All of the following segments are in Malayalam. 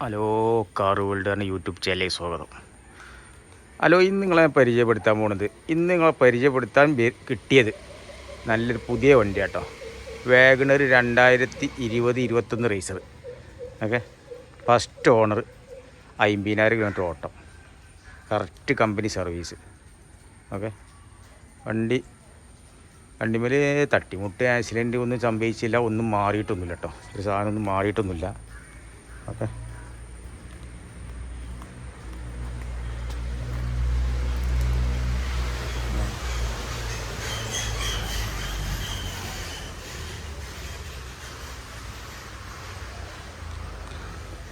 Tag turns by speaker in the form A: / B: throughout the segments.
A: ഹലോ കാർ വേൾഡ് യൂട്യൂബ് ചാനലിലേക്ക് സ്വാഗതം. ഹലോ ഇന്ന് നിങ്ങളെ പരിചയപ്പെടുത്താൻ പോണത് ഇന്ന് നിങ്ങളെ പരിചയപ്പെടുത്താൻ കിട്ടിയത് നല്ലൊരു പുതിയ വണ്ടി കേട്ടോ വാഗണർ രണ്ടായിരത്തി ഇരുപത് ഇരുപത്തൊന്ന് റേസർ ഓക്കെ? ഫസ്റ്റ് ഓണർ അമ്പതിനായിരം കിലോമീറ്റർ ഓട്ടം. Correct company service okay? വണ്ടി വണ്ടിമേൽ തട്ടിമുട്ട് ആക്സിഡന്റ് ഒന്നും സംഭവിച്ചില്ല ഒന്നും മാറിയിട്ടൊന്നുമില്ല കേട്ടോ ഒരു സാധനം ഒന്നും മാറിയിട്ടൊന്നുമില്ല. ഓക്കെ?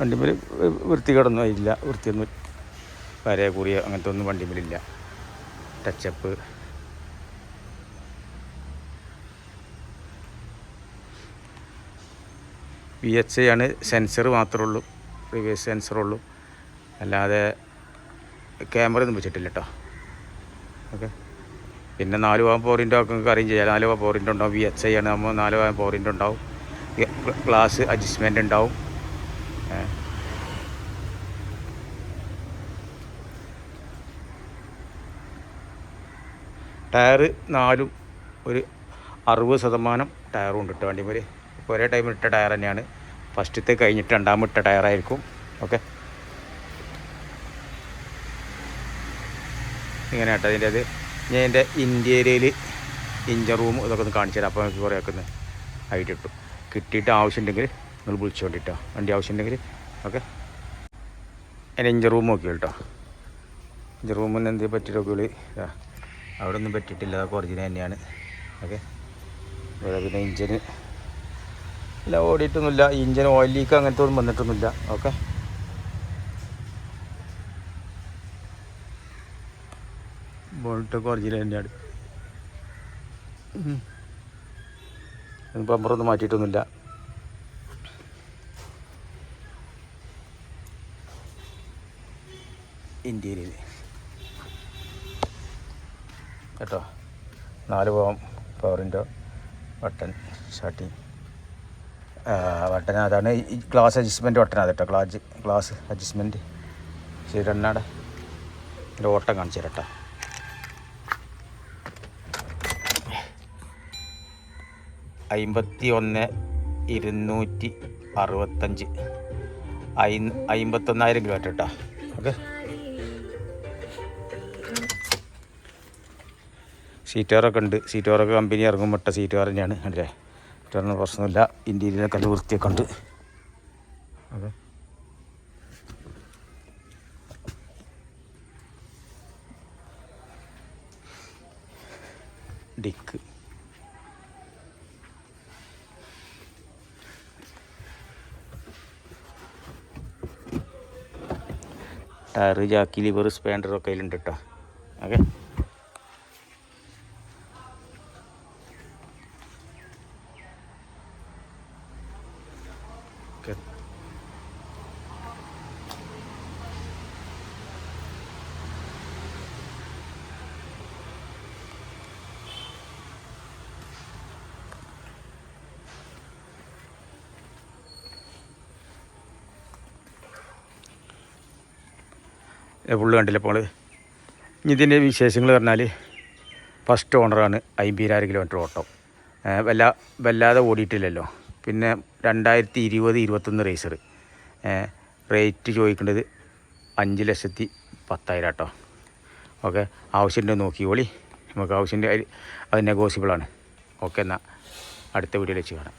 A: വണ്ടിമേൽ വൃത്തികേടൊന്നും ഇല്ല. വൃത്തിയൊന്നും വരെ കൂടിയ അങ്ങനത്തെ ഒന്നും വണ്ടിമേലില്ല ടച്ചപ്പ് വി എച്ച് ആണ് സെൻസർ മാത്രമേ ഉള്ളൂ റിവേഴ്സ് സെൻസറുള്ളൂ അല്ലാതെ ക്യാമറ ഒന്നും വെച്ചിട്ടില്ല കേട്ടോ ഓക്കെ പിന്നെ നാല് ഭാഗം പോറിന്റെ ഒക്കെ അറിയും ചെയ്യാം. നാല് ഭാഗം പോറിന്റെ ഉണ്ടാവും. വി എച്ച് ഐ ആണ്. നമ്മൾ നാല് ഭാഗം പോറിന്റെ ഉണ്ടാവും. ഗ്ലാസ് അഡ്ജസ്റ്റ്മെന്റ് ഉണ്ടാവും. ഏ. ടയറ് നാലും ഒരു അറുപത് ശതമാനം ടയറും ഉണ്ട് കേട്ടോ വണ്ടിമേൽ ഒരേ ടൈമിൽ ഇട്ട ടയർ തന്നെയാണ്. ഫസ്റ്റത്തെ കഴിഞ്ഞിട്ട് രണ്ടാമിട്ട ടയറായിരിക്കും ഓക്കെ. ഇങ്ങനെ കേട്ടോ അതിന്റെ അത് ഞാൻ എന്റെ ഇന്റീരിയയിൽ ഇഞ്ചർ റൂം ഇതൊക്കെ ഒന്ന് കാണിച്ചു തരാം. അപ്പോൾ നമുക്ക് ഒക്കെ ഒന്ന് ഐഡിയ കിട്ടും കിട്ടിയിട്ട് ആവശ്യമുണ്ടെങ്കിൽ നിങ്ങൾ വിളിച്ചുകൊണ്ടിട്ടോ വണ്ടി ആവശ്യമുണ്ടെങ്കിൽ ഓക്കെ. എന്റെ ഇഞ്ചർ റൂം നോക്കി കേട്ടോ ഇഞ്ചർ റൂമിന് എന്ത് പറ്റിയിട്ടൊക്കെ വിളി അവിടെ ഒന്നും പറ്റിയിട്ടില്ല. അതൊക്കെ ഒറിജിനൽ തന്നെയാണ്. ഓക്കെ. ഇവിടെ പിന്നെ ഇഞ്ചിന് ഇല്ല ഓടിയിട്ടൊന്നുമില്ല. ഇഞ്ചിന് ഓയിൽ ലീക്ക് അങ്ങനത്തെ ഒന്നും വന്നിട്ടൊന്നുമില്ല. ഓക്കെ. ബോൾട്ടൊക്കെ ഒറിജിനൽ തന്നെയാണ്. പമ്പറൊന്നും മാറ്റിയിട്ടൊന്നുമില്ല. ഇന്ത്യയിൽ കേട്ടോ? നാല് പോകാം പവറിന്റെ ബട്ടൺ സ്റ്റാർട്ടിങ്. ബട്ടൺ അതാണ് ഈ ഗ്ലാസ് അഡ്ജസ്റ്റ്മെന്റ് ബട്ടനാണ് കേട്ടോ. ഗ്ലാസ് ഗ്ലാസ് അഡ്ജസ്റ്റ്മെന്റ് ശരി ഇതിന്റെ ഓട്ടം കാണിച്ചു തരട്ടോ അമ്പത്തി ഒന്ന് ഇരുന്നൂറ്റി അറുപത്തഞ്ച്. അയി അമ്പത്തൊന്നായിരം കിലോമീറ്റർ കേട്ടോ. ഓക്കെ? സീറ്റുകാരൊക്കെ ഉണ്ട്. സീറ്റോറൊക്കെ കമ്പനി ഇറങ്ങും ഇട്ട സീറ്റോർ തന്നെയാണ്. കണ്ടില്ലേ സീറ്റോറിന് പ്രശ്നമില്ല. ഇന്റീരിയലൊക്കെ നല്ല വൃത്തിയൊക്കെ ഉണ്ട്. അതെ. ഡിക്ക്. ടയറ് ജാക്കി ലിവർ സ്പാൻഡറൊക്കെ അതിലുണ്ട് കേട്ടോ. ഓക്കെ. ഓക്കെ ഫുള്ള് കണ്ടില്ല അപ്പോൾ ഇനി ഇതിന്റെ വിശേഷങ്ങൾ പറഞ്ഞാൽ ഫസ്റ്റ് ഓണറാണ് അമ്പതിനായിരം കിലോമീറ്റർ ഓട്ടം. വല്ല വല്ലാതെ ഓടിയിട്ടില്ലല്ലോ. പിന്നെ രണ്ടായിരത്തി ഇരുപത് ഇരുപത്തൊന്ന് റേസർ റേറ്റ് ചോദിക്കേണ്ടത് അഞ്ച് ലക്ഷത്തി പത്തായിരം കേട്ടോ ഓക്കെ ആവശ്യമുണ്ടെങ്കിൽ നോക്കിക്കോളി നമുക്ക് ആവശ്യമുണ്ട് അത് നെഗോസിബിളാണ് ഓക്കെ എന്നാൽ അടുത്ത വീഡിയോയിൽ വെച്ച് കാണാം.